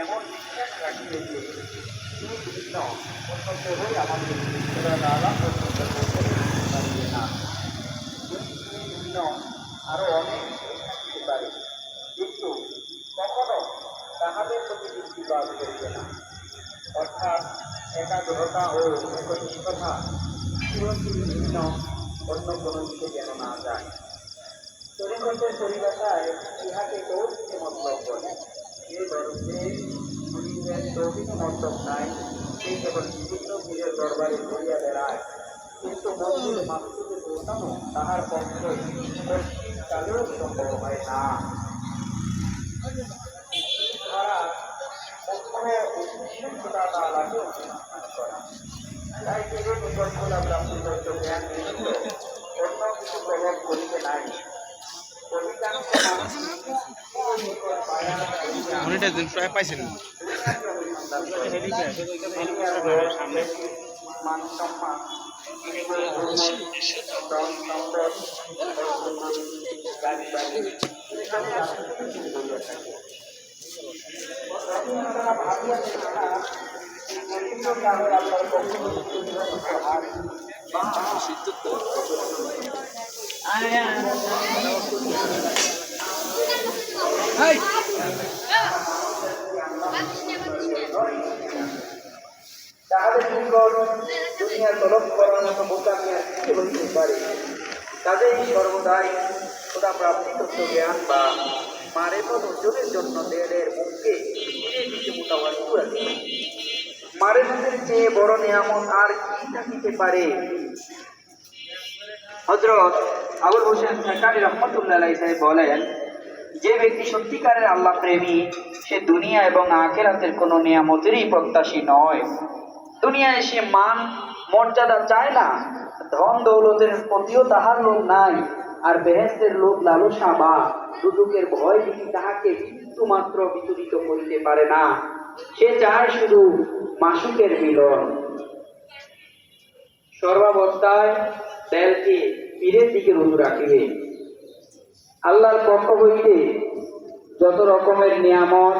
এমন বিশ্বাস রাখিবে যে তুমি ভিন্ন অন্য কেহই আমাদের দ্বারা পর্যন্ত করতে পারবে না। তুমি ভিন্ন আরও অনেক থাকতে পারে কিন্তু কখনো তাহাদের প্রতি দৃষ্টিপাত করিবে অর্থাৎ একাগ্রতা ও অন্য কোনো দিকে যেন না যায়। তরিকতের পরিভাষায় ইহাকে তৌহিদে মতলব বলে। যে দরজে মুরিদের তৌহিদ মতলব নাই সেই কেবল বিভিন্ন পীরের দরবারে ঘুরিয়া বেড়ায়। কিন্তু মন্দিরে মাসুদে পৌঁছানো তাহার পক্ষে কালেও সম্ভব হয় না। তারা উৎসুকতা না লাগে অনুষ্ঠান করা। অন্য কিছু প্রভাব করিতে নাই। অধিকাংশ মানুষ নিকট পায়া করিয়া মনিটাইজ পাইছেন। সামনে সম্মান বিভিন্ন কারণে আপনার কখনো তাহাদের নিকট দুনিয়া তলব করার মতো আর কিছু হইতে পারে তাদের সর্বদাই খোদা প্রাপ্তি তত্ত্ব জ্ঞান বা মারে অর্জনের জন্য দেহের মুখকে মোটামুটি পদের চেয়ে বড় নিয়ামত আর কি থাকিতে পারে? হজরত আবুল হোসেন সরকারি রহমতুল্লাহ সাহেব বলেন, যে ব্যক্তি সত্যিকারের আল্লাহ প্রেমী, সে দুনিয়া এবং আখেরাতের কোনো নিয়ামতেরই প্রত্যাশী নয়। দুনিয়ায় সে মান, মর্যাদা চায় না, ধন দৌলতের প্রতিও তাহার লোভ নাই, আর বেহেস্তের লোভ লালসা বা দুদুকের ভয় ভীতি তাহাকে কিন্তু মাত্র বিচলিত করিতে পারে না। সে চায় শুধু মাসুকের মিলন। সর্বাবস্থায় দেলকে পীরের দিকে রুজু রাখিবে। আল্লাহর পক্ষ হইতে যত রকমের নিয়ামত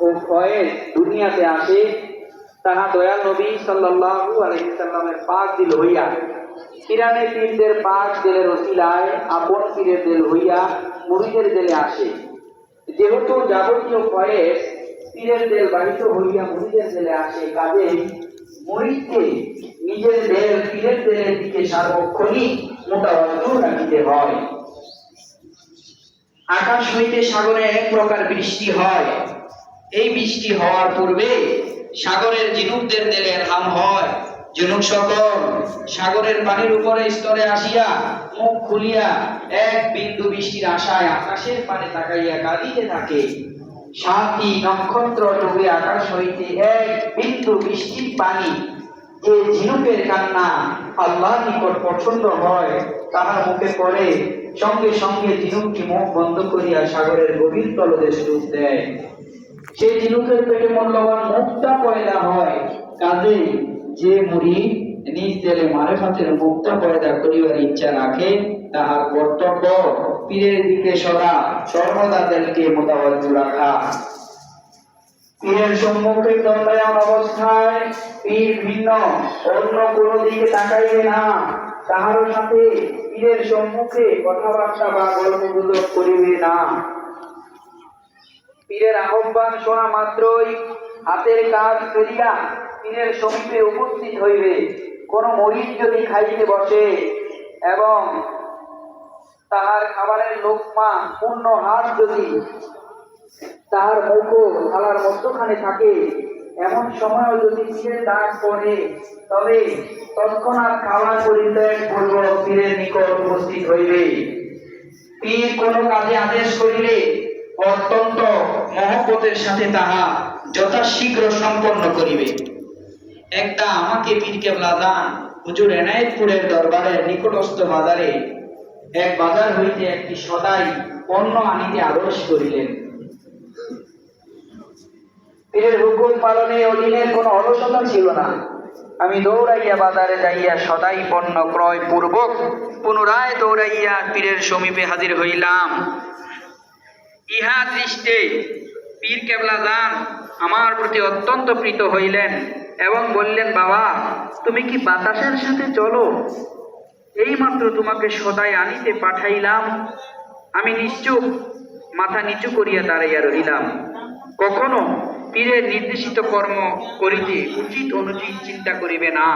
ও ফয়েজ দুনিয়াতে আসে, তাহা দয়াল নবী সাল্লাল্লাহু আলাইহি সাল্লামের পাক দিল হইয়া কিরানে পীরদের পাক দিলের ওসিলায় আপন পীরের দিল হইয়া মুরিদের দিলে আসে। যেহেতু যাবতীয় ফয়েজ পীরের দেল বাহিত হইয়া মুরিদের দিলে আসে কাজেই মুরিদকে নিজের দেল, পীরের দেলের দিকে সার্বক্ষণিক মোটা মোটাবদ্ধ রাখিতে হয়। আকাশ হইতে সাগরে এক প্রকার বৃষ্টি হয়। এই বৃষ্টি হওয়ার পূর্বে সাগরের ঝিনুকদের দেলে হাম হয়। ঝিনুক সকল সাগরের পানির উপরে স্তরে আসিয়া মুখ খুলিয়া এক বিন্দু বৃষ্টির আশায় আকাশের পানে তাকাইয়া কাঁদিতে থাকে। সাতটি নক্ষত্র ডুবে আকাশ হইতে এক বিন্দু বৃষ্টির পানি যে ঝিনুকের কান্না আল্লাহ নিকট পছন্দ হয়, তাহার মুখে পড়ে। সঙ্গে সঙ্গে ঝিনুকটি মুখ বন্ধ করিয়া সাগরের গভীর তলদেশ ডুব দেয়। সেই ঝিনুকের পেটে মূল্যবান মুক্তা পয়দা হয় কাজেই যে মুড়ি নিজ দেলে মারেফাতের মুক্তা পয়দা করিবার ইচ্ছা রাখে তাহার কর্তব্য। পীরের দিকে সরা সর্বদা দেলকে মোতাবজ্জ রাখা। পীরের সম্মুখে দণ্ডায়ন অবস্থায় পীর ভিন্ন, অন্য কোনো দিকে তাকাইবে না। তাহার সাথে পীরের সম্মুখে কথাবার্তা বা করিবে না। পীরের আহ্বান শোনা মাত্রই হাতের কাজ ফেলিয়া পীরের সমীপে উপস্থিত হইবে। কোন মরিচ যদি খাইতে বসে এবং তাহার খাবারের লোকমা পূর্ণ হাত যদি তাহার মুখ থালার মধ্যখানে থাকে, এমন সময়ও যদি পীরের ডাক পড়ে তবে তৎক্ষণাৎ খাওয়া পরিত্যাগ পূর্বক পীরের নিকট উপস্থিত হইবে। পীর কোন কাজে আদেশ করিলে অত্যন্ত মহব্বতের সাথে তাহা যথাশীঘ্র সম্পন্ন করিবে। একটা আমাকে পীর কেবলা দান হুজুর এনায়েতপুরের দরবারের নিকটস্থ বাজারে এক বাজার হইতে একটি সদাই পণ্য আনিতে আদেশ করিলেন। পীরের হুকুম পালনে অধীনের কোনো অলসতা ছিল না। আমি দৌড়াইয়া বাজারে যাইয়া সদাই পণ্য ক্রয় পূর্বক পুনরায় দৌড়াইয়া পীরের সমীপে হাজির হইলাম। ইহা দৃষ্টে পীর কেবলা যান আমার প্রতি অত্যন্ত প্রীত হইলেন এবং বললেন, বাবা, তুমি কি বাতাসের সাথে চলো? এইমাত্র তোমাকে সদায় আনিতে পাঠাইলাম, আমি নিশ্চুপ মাথা নিচু করিয়া দাঁড়াইয়া রহিলাম। কখনো পীরের নির্দেশিত কর্ম করিতে উচিত অনুচিত চিন্তা করিবে না।